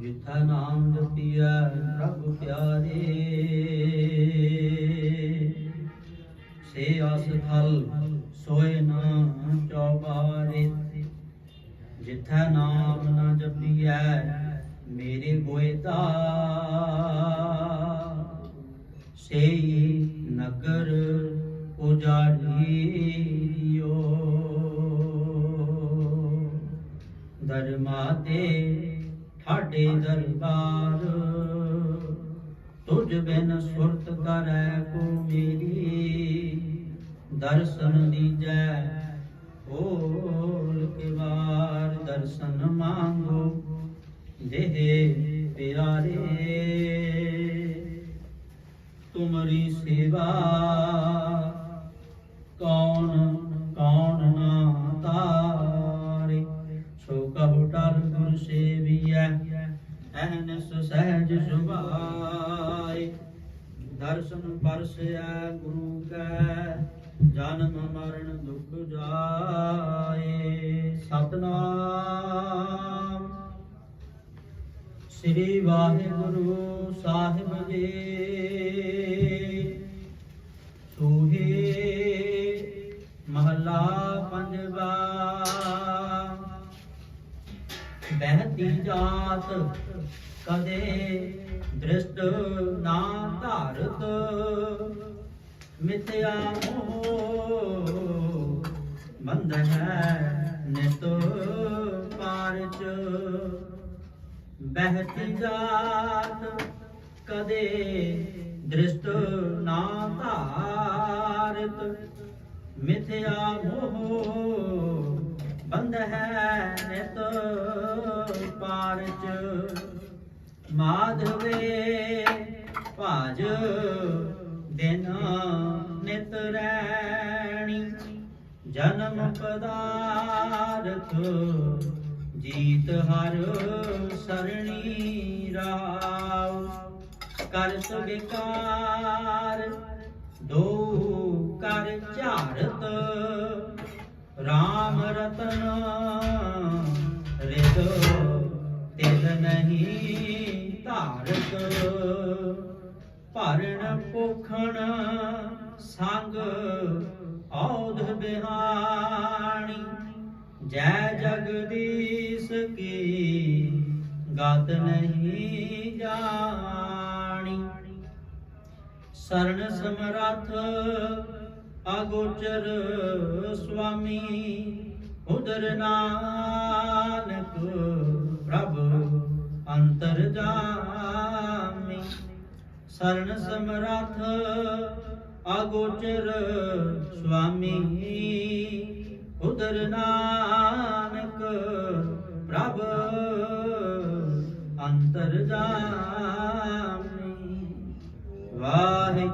ਜਿਥਾ ਨਾਮ ਜਪੀਐ ਪ੍ਰਭ ਪਿਆਰੇ। ਸੇ ਆਸ ਸੋਏ ਨਾ ਚੌਬਾਰੇ ਜਿਥੈ ਨਾਮ ਨ ਜਪੀਐ ਮੇਰੇ ਗੋਇਤਾ ਸੇਈ ਨਗਰ ਉਜਾੜੀਓ ਦਰਮਾ ਦੇ ਠਾਡੇ ਦਰਬਾਰ। ਤੁਝ ਬਿਨ ਸੁਰਤ ਕਰੈ ਕੋ ਮੇਰੀ। ਦਰਸ਼ਨ ਦੀਜੈ ਹੋਲ ਕੇ ਵਾਰ ਦਰਸ਼ਨ ਮੰਗੋ ਦੇਹ ਪਿਆਰੇ। ਤੁਮਰੀ ਸੇਵਾ ਕੌਣ ਕੌਣ ਨਾ ਤਾਰੇ। ਸੋ ਕਹੋ ਟਲ ਗੁਰ ਸੇਵੀਐ ਐਨਸ ਸਹਿਜ ਸੁਭਾਏ। ਦਰਸ਼ਨ ਪਰਸੈ ਗੁਰੂ ਕੈ, ਜਨਮ ਮਰਨ ਦੁਖ ਜਾਏ। ਸਤਨਾਮ। ਸ੍ਰੀ ਵਾਹਿਗੁਰੂ ਸਾਹਿਬ ਜੀ। ਸੋਹੇ ਮਹਲਾ ਪੰਜਵਾ। ਬਹਿਤੀ ਜਾਤ, ਕਦੇ ਦ੍ਰਿਸ਼ਟ ਨਾ ਧਾਰਤ। ਮਿਥਿਆ ਮੋਹ ਬੰਦ ਹੈ ਨਿਤ ਪਾਰਚ। ਬਹਿਤੀ ਜਾਤ, ਕਦੇ ਦ੍ਰਿਸ਼ਟ ਨਾ ਧਾਰਤ। ਮਿਥਿਆ ਮੋਹ ਬੰਦ ਹੈ ਨਿਤ ਪਾਰਚ ਮਾਧਵੇ, ਭਾਜ ਦਿਨ ਨਿਤ ਰੈਣੀ, ਜਨਮ ਪਦਾਰਥ ਜੀਤ ਹਰ ਸਰਣੀ ਰਾਵ ਕਰ ਸੁਬਿਕਾਰ ਦੋ ਕਰ ਝਾਰਤ RAM ਰਤਨ ਨਹੀਂ ਭਰਨ ਪੋਖਣ ਸੰਗ, ਔਧ ਬਿਹਾਣੀ। ਜੈ ਜਗਦੀਸ਼ ਕੀ ਗਤ ਨਹੀਂ ਜਾਣੀ। ਸ਼ਰਨ ਸਮਰਥ ਅਗੋਚਰ ਸੁਆਮੀ, ਉਦਰ ਨਾਨਕ ਪ੍ਰਭ ਅੰਤਰ ਜਾਮੀ। ਸਰਣ ਸਮਰਥ ਅਗੋਚਰ ਸੁਆਮੀ। ਉਦਰ ਨਾਨਕ ਪ੍ਰਭ ਅੰਤਰ ਜਾਮੀ। ਵਾਹਿ